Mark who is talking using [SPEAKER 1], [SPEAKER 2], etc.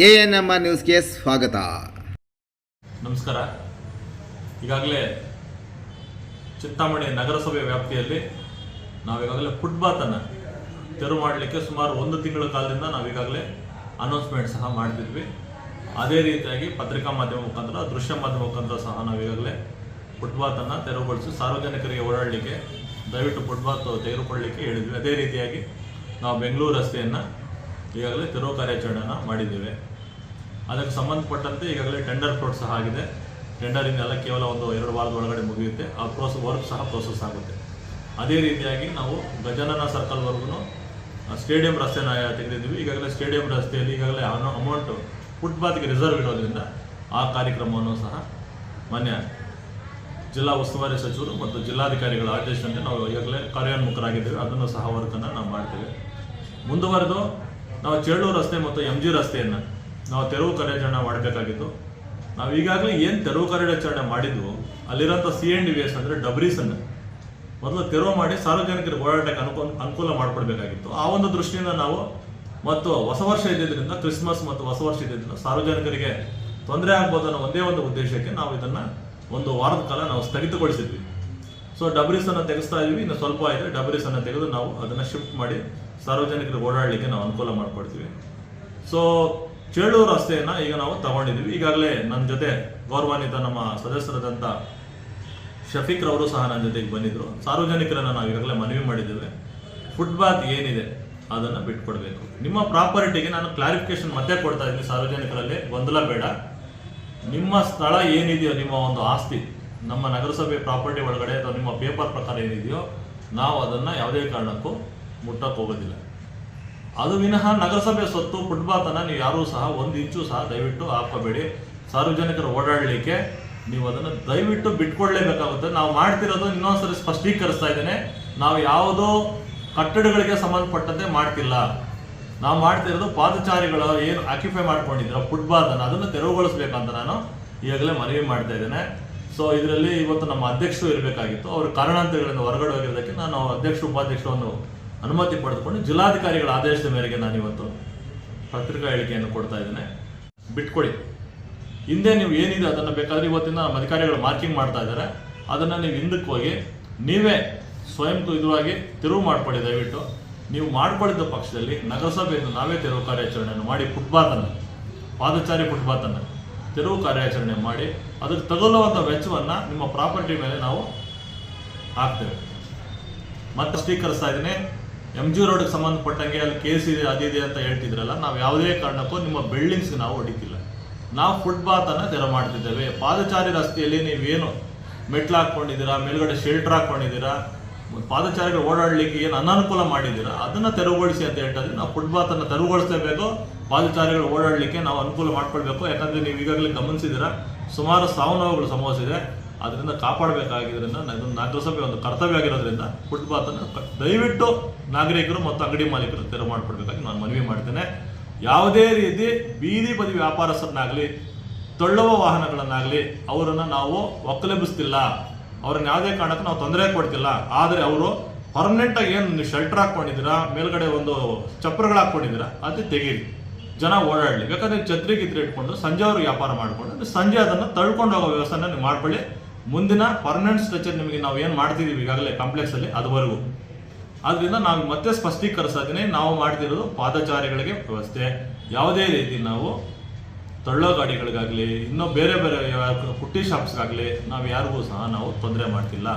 [SPEAKER 1] A N M R ನ್ಯೂಸ್ಗೆ ಸ್ವಾಗತ.
[SPEAKER 2] ನಮಸ್ಕಾರ. ಈಗಾಗಲೇ ಚಿಂತಾಮಣಿ ನಗರಸಭೆ ವ್ಯಾಪ್ತಿಯಲ್ಲಿ ನಾವೀಗಾಗಲೇ ಫುಟ್ಬಾತನ್ನು ತೆರವು ಮಾಡಲಿಕ್ಕೆ ಸುಮಾರು ಒಂದು ತಿಂಗಳ ಕಾಲದಿಂದ ನಾವೀಗಾಗಲೇ ಅನೌನ್ಸ್ಮೆಂಟ್ ಸಹ ಮಾಡ್ತಿದ್ವಿ. ಅದೇ ರೀತಿಯಾಗಿ ಪತ್ರಿಕಾ ಮಾಧ್ಯಮ ಮುಖಾಂತರ, ದೃಶ್ಯ ಮಾಧ್ಯಮ ಮುಖಾಂತರ ಸಹ ನಾವೀಗಾಗಲೇ ಫುಟ್ಬಾತನ್ನು ತೆರವುಗೊಳಿಸಿ ಸಾರ್ವಜನಿಕರಿಗೆ ಓಡಾಡಲಿಕ್ಕೆ ದಯವಿಟ್ಟು ಫುಟ್ಬಾತ್ ತೆಗೆದುಕೊಳ್ಳಲಿಕ್ಕೆ ಹೇಳಿದ್ವಿ. ಅದೇ ರೀತಿಯಾಗಿ ನಾವು ಬೆಂಗಳೂರು ರಸ್ತೆಯನ್ನು ಈಗಾಗಲೇ ತೆರವು ಕಾರ್ಯಾಚರಣೆಯನ್ನು ಮಾಡಿದ್ದೇವೆ. ಅದಕ್ಕೆ ಸಂಬಂಧಪಟ್ಟಂತೆ ಈಗಾಗಲೇ ಟೆಂಡರ್ ಫ್ರೋಡ್ ಸಹ ಆಗಿದೆ. ಟೆಂಡರಿಂಗ್ ಎಲ್ಲ ಕೇವಲ ಒಂದು ಎರಡು ವಾರದ ಒಳಗಡೆ ಮುಗಿಯುತ್ತೆ. ಆ ಪ್ರೋಸ್ ವರ್ಕ್ ಸಹ ಪ್ರೋಸೆಸ್ ಆಗುತ್ತೆ. ಅದೇ ರೀತಿಯಾಗಿ ನಾವು ಗಜಾನನ ಸರ್ಕಲ್ವರೆಗೂ ಸ್ಟೇಡಿಯಂ ರಸ್ತೆನ ತೆಗೆದಿದ್ದೀವಿ. ಈಗಾಗಲೇ ಸ್ಟೇಡಿಯಂ ರಸ್ತೆಯಲ್ಲಿ ಈಗಾಗಲೇ ಅಮೌಂಟು ಫುಟ್ಪಾತ್ಗೆ ರಿಸರ್ವ್ ಇರೋದ್ರಿಂದ ಆ ಕಾರ್ಯಕ್ರಮವನ್ನು ಸಹ ಮಾನ್ಯ ಜಿಲ್ಲಾ ಉಸ್ತುವಾರಿ ಸಚಿವರು ಮತ್ತು ಜಿಲ್ಲಾಧಿಕಾರಿಗಳ ಆದೇಶದಂತೆ ನಾವು ಈಗಾಗಲೇ ಕಾರ್ಯೋನ್ಮುಖರಾಗಿದ್ದೇವೆ. ಅದನ್ನು ಸಹ ವರ್ಕನ್ನು ನಾವು ಮಾಡ್ತೇವೆ. ಮುಂದುವರೆದು ನಾವು ಚೇಳೂರು ರಸ್ತೆ ಮತ್ತು ಎಂ ಜಿ ರಸ್ತೆಯನ್ನು ನಾವು ತೆರವು ಕಾರ್ಯಾಚರಣೆ ಮಾಡಬೇಕಾಗಿತ್ತು. ನಾವು ಈಗಾಗಲೇ ಏನು ತೆರವು ಕಾರ್ಯಾಚರಣೆ ಮಾಡಿದ್ವು, ಅಲ್ಲಿರೋಂಥ C N D V S ಅಂದರೆ ಡಬ್ರೀಸನ್ನು ಮೊದಲು ತೆರವು ಮಾಡಿ ಸಾರ್ವಜನಿಕರಿಗೆ ಓಡಾಟಕ್ಕೆ ಅನುಕೂಲ ಅನುಕೂಲ ಮಾಡಿಕೊಡ್ಬೇಕಾಗಿತ್ತು. ಆ ಒಂದು ದೃಷ್ಟಿಯಿಂದ ನಾವು ಮತ್ತು ಹೊಸ ವರ್ಷ ಇದ್ದಿದ್ದರಿಂದ, ಕ್ರಿಸ್ಮಸ್ ಮತ್ತು ಹೊಸ ವರ್ಷ ಇದ್ದಿದ್ದರಿಂದ ಸಾರ್ವಜನಿಕರಿಗೆ ತೊಂದರೆ ಆಗ್ಬೋದು ಅನ್ನೋ ಒಂದೇ ಒಂದು ಉದ್ದೇಶಕ್ಕೆ ನಾವು ಇದನ್ನು ಒಂದು ವಾರದ ಕಾಲ ನಾವು ಸ್ಥಗಿತಗೊಳಿಸಿದ್ವಿ. ಸೊ ಡಬ್ರೀಸ್ ಅನ್ನ ತೆಗೆಸ್ತಾ ಇದೀವಿ. ಇನ್ನು ಸ್ವಲ್ಪ ಇದೆ ಡಬ್ರೀಸ್ ಅನ್ನ ತೆಗೆದು ನಾವು ಅದನ್ನ ಶಿಫ್ಟ್ ಮಾಡಿ ಸಾರ್ವಜನಿಕರಿಗೆ ಓಡಾಡಲಿಕ್ಕೆ ನಾವು ಅನುಕೂಲ ಮಾಡಿಕೊಡ್ತೀವಿ. ಸೊ ಚೇಳೂರು ರಸ್ತೆಯನ್ನ ಈಗ ನಾವು ತಗೊಂಡಿದ್ದೀವಿ. ಈಗಾಗಲೇ ನನ್ನ ಜೊತೆ ಗೌರವಾನ್ವಿತ ನಮ್ಮ ಸದಸ್ಯರಾದಂಥ ಶಫೀಕ್ ರವರು ಸಹ ನನ್ನ ಜೊತೆಗೆ ಬಂದಿದ್ರು. ಸಾರ್ವಜನಿಕರನ್ನ ನಾವು ಈಗಾಗಲೇ ಮನವಿ ಮಾಡಿದ್ದೇವೆ. ಫುಟ್ಪಾತ್ ಏನಿದೆ ಅದನ್ನು ಬಿಟ್ಕೊಡ್ಬೇಕು. ನಿಮ್ಮ ಪ್ರಾಪರ್ಟಿಗೆ ನಾನು ಕ್ಲಾರಿಫಿಕೇಶನ್ ಮತ್ತೆ ಕೊಡ್ತಾ ಇದ್ದೀನಿ. ಸಾರ್ವಜನಿಕರಲ್ಲಿ ಗೊಂದಲ ಬೇಡ. ನಿಮ್ಮ ಸ್ಥಳ ಏನಿದೆಯೋ, ನಿಮ್ಮ ಒಂದು ಆಸ್ತಿ, ನಮ್ಮ ನಗರಸಭೆ ಪ್ರಾಪರ್ಟಿ ಒಳಗಡೆ ಅಥವಾ ನಿಮ್ಮ ಪೇಪರ್ ಪ್ರಕಾರ ಏನಿದೆಯೋ, ನಾವು ಅದನ್ನು ಯಾವುದೇ ಕಾರಣಕ್ಕೂ ಮುಟ್ಟಕ್ಕೆ ಹೋಗೋದಿಲ್ಲ ಅದು ವಿನಃ ನಗರಸಭೆ ಸ್ವತ್ತು ಫುಟ್ಪಾತನ್ನು ನೀವು ಯಾರೂ ಸಹ ಒಂದು ಇಂಚು ಸಹ ದಯವಿಟ್ಟು ಹಾಕೋಬೇಡಿ ಸಾರ್ವಜನಿಕರು ಓಡಾಡಲಿಕ್ಕೆ ನೀವು ಅದನ್ನು ದಯವಿಟ್ಟು ಬಿಟ್ಕೊಡ್ಲೇಬೇಕಾಗುತ್ತೆ. ನಾವು ಮಾಡ್ತಿರೋದು ಇನ್ನೊಂದ್ಸರಿ ಸ್ಪಷ್ಟೀಕರಿಸ್ತಾ ಇದ್ದೇನೆ. ನಾವು ಯಾವುದೋ ಕಟ್ಟಡಗಳಿಗೆ ಸಂಬಂಧಪಟ್ಟಂತೆ ಮಾಡ್ತಿಲ್ಲ. ನಾವು ಮಾಡ್ತಿರೋದು ಪಾದಚಾರಿಗಳು ಏನು ಆಕ್ಯುಪೈ ಮಾಡ್ಕೊಂಡಿದ್ರು ಫುಟ್ಪಾತನ್ನು ಅದನ್ನು ತೆರವುಗೊಳಿಸ್ಬೇಕಂತ ನಾನು ಈಗಾಗಲೇ ಮನವಿ ಮಾಡ್ತಾ ಇದ್ದೇನೆ. ಸೊ ಇದರಲ್ಲಿ ಇವತ್ತು ನಮ್ಮ ಅಧ್ಯಕ್ಷರು ಇರಬೇಕಾಗಿತ್ತು. ಅವರು ಕಾರಣಾಂತರಗಳಿಂದ ಹೊರಗಡೆ ಹೋಗಿರೋದಕ್ಕೆ ನಾನು ಅಧ್ಯಕ್ಷ, ಉಪಾಧ್ಯಕ್ಷರನ್ನು ಅನುಮತಿ ಪಡೆದುಕೊಂಡು ಜಿಲ್ಲಾಧಿಕಾರಿಗಳ ಆದೇಶದ ಮೇರೆಗೆ ನಾನು ಇವತ್ತು ಪತ್ರಿಕಾ ಹೇಳಿಕೆಯನ್ನು ಕೊಡ್ತಾ ಇದ್ದೇನೆ. ಬಿಟ್ಕೊಡಿ. ಹಿಂದೆ ನೀವು ಏನಿದೆ ಅದನ್ನು ಬೇಕಾದ್ರೆ ಇವತ್ತಿನ ನಮ್ಮ ಅಧಿಕಾರಿಗಳು ಮಾರ್ಕಿಂಗ್ ಮಾಡ್ತಾ ಇದ್ದಾರೆ. ಅದನ್ನು ನೀವು ಹಿಂದಕ್ಕೆ ಹೋಗಿ ನೀವೇ ಸ್ವಯಂ ಇದುವಾಗಿ ತಿರುವು ಮಾಡ್ಕೊಳ್ಳಿ ದಯವಿಟ್ಟು. ನೀವು ಮಾಡ್ಕೊಳ್ಳಿದ್ದ ಪಕ್ಷದಲ್ಲಿ ನಗರಸಭೆಯಿಂದ ನಾವೇ ತೆರವು ಕಾರ್ಯಾಚರಣೆಯನ್ನು ಮಾಡಿ ಫುಟ್ಪಾತನ್ನು ಪಾದಚಾರಿ ಫುಟ್ಪಾತನ್ನು ತೆರವು ಕಾರ್ಯಾಚರಣೆ ಮಾಡಿ ಅದಕ್ಕೆ ತಗೊಳ್ಳುವಂಥ ವೆಚ್ಚವನ್ನು ನಿಮ್ಮ ಪ್ರಾಪರ್ಟಿ ಮೇಲೆ ನಾವು ಹಾಕ್ತೇವೆ. ಮತ್ತೆ ಸ್ವೀಕರಿಸ್ತಾ ಇದ್ದೀನಿ. ಎಂ ಜಿ ರೋಡ್ಗೆ ಸಂಬಂಧಪಟ್ಟಂಗೆ ಅಲ್ಲಿ ಕೇಸ್ ಇದೆ ಅದಿದೆ ಅಂತ ಹೇಳ್ತಿದ್ರಲ್ಲ, ನಾವು ಯಾವುದೇ ಕಾರಣಕ್ಕೂ ನಿಮ್ಮ ಬಿಲ್ಡಿಂಗ್ಸ್ ನಾವು ಹೊಡಿತಿಲ್ಲ. ನಾವು ಫುಟ್ಪಾತ್ ಅನ್ನ ತೆರ ಮಾಡ್ತಿದ್ದೇವೆ. ಪಾದಚಾರಿ ರಸ್ತೆಯಲ್ಲಿ ನೀವೇನು ಮೆಟ್ಲು ಹಾಕೊಂಡಿದ್ದೀರಾ ಮೇಲ್ಗಡೆ ಶೆಲ್ಟರ್ ಹಾಕೊಂಡಿದ್ದೀರಾ ಪಾದಚಾರಿಗಳು ಓಡಾಡಲಿಕ್ಕೆ ಏನು ಅನಾನುಕೂಲ ಮಾಡಿದ್ದೀರಾ, ಅದನ್ನ ತೆರವುಗೊಳಿಸಿ ಅಂತ ಹೇಳ್ತಾರೆ ನಾವು ಫುಟ್ಪಾತ್ ಅನ್ನ ತೆರವುಗೊಳಿಸಲೇಬೇಕು, ಪಾದಚಾರಿಗಳು ಓಡಾಡಲಿಕ್ಕೆ ನಾವು ಅನುಕೂಲ ಮಾಡ್ಕೊಳ್ಬೇಕು. ಯಾಕಂದ್ರೆ ನೀವು ಈಗಾಗಲೇ ಗಮನಿಸಿದ್ದೀರಾ ಸುಮಾರು ಸಾವು ನೋವುಗಳು ಸಂಭವಿಸಿದೆ. ಅದರಿಂದ ಕಾಪಾಡಬೇಕಾಗಿದ್ದರಿಂದ ಇದೊಂದು ನಗರಸಭೆ ಒಂದು ಕರ್ತವ್ಯ ಆಗಿರೋದ್ರಿಂದ ಫುಟ್ಪಾತ್ ಅನ್ನು ದಯವಿಟ್ಟು ನಾಗರಿಕರು ಮತ್ತು ಅಂಗಡಿ ಮಾಲೀಕರು ತೆರವು ಮಾಡಿಕೊಡ್ಬೇಕಾಗಿ ನಾನು ಮನವಿ ಮಾಡ್ತೇನೆ. ಯಾವುದೇ ರೀತಿ ಬೀದಿ ಬದಿ ವ್ಯಾಪಾರಸ್ಥರನ್ನಾಗಲಿ, ತಳ್ಳುವ ವಾಹನಗಳನ್ನಾಗಲಿ ಅವರನ್ನು ನಾವು ಒಕ್ಕಲೆಬಿಸ್ತಿಲ್ಲ ಅವ್ರನ್ನ ಯಾವುದೇ ಕಾರಣಕ್ಕೂ ನಾವು ತೊಂದರೆ ಕೊಡ್ತಿಲ್ಲ. ಆದರೆ ಅವರು ಪರ್ಮನೆಂಟಾಗಿ ಏನು ನೀವು ಶೆಲ್ಟರ್ ಹಾಕ್ಕೊಂಡಿದ್ದೀರಾ, ಮೇಲ್ಗಡೆ ಒಂದು ಚಪ್ಪರಗಳು ಹಾಕ್ಕೊಂಡಿದ್ದೀರಾ, ಅದು ತೆಗೀರಿ. ಜನ ಓಡಾಡಲಿ ಬೇಕಾದ್ರೆ ಛತ್ರಿ ಗಿತ್ರಿ ಇಟ್ಕೊಂಡು ಸಂಜೆ ಅವರು ವ್ಯಾಪಾರ ಮಾಡಿಕೊಂಡು ಸಂಜೆ ಅದನ್ನು ತಳ್ಕೊಂಡು ಹೋಗೋ ವ್ಯವಸ್ಥೆನ ನೀವು ಮಾಡ್ಕೊಳ್ಳಿ. ಮುಂದಿನ ಪರ್ಮನೆಂಟ್ ಸ್ಟ್ರಕ್ಚರ್ ನಿಮಗೆ ನಾವು ಏನು ಮಾಡ್ತಿದ್ದೀವಿ ಈಗಾಗಲೇ ಕಾಂಪ್ಲೆಕ್ಸ್ ಅಲ್ಲಿ, ಅದುವರೆಗೂ. ಆದ್ರಿಂದ ನಾವು ಮತ್ತೆ ಸ್ಪಷ್ಟೀಕರಿಸೋದನ್ನೇ ನಾವು ಮಾಡ್ತಿರೋದು ಪಾದಚಾರಿಗಳಿಗೆ ವ್ಯವಸ್ಥೆ. ಯಾವುದೇ ರೀತಿ ನಾವು ತಳ್ಳೋ ಗಾಡಿಗಳಿಗಾಗಲಿ, ಇನ್ನೂ ಬೇರೆ ಬೇರೆ ಪುಟ್ಟಿ ಶಾಪ್ಸ್ಗಾಗಲಿ ನಾವು ಯಾರಿಗೂ ಸಹ ನಾವು ತೊಂದರೆ ಮಾಡ್ತಿಲ್ಲ.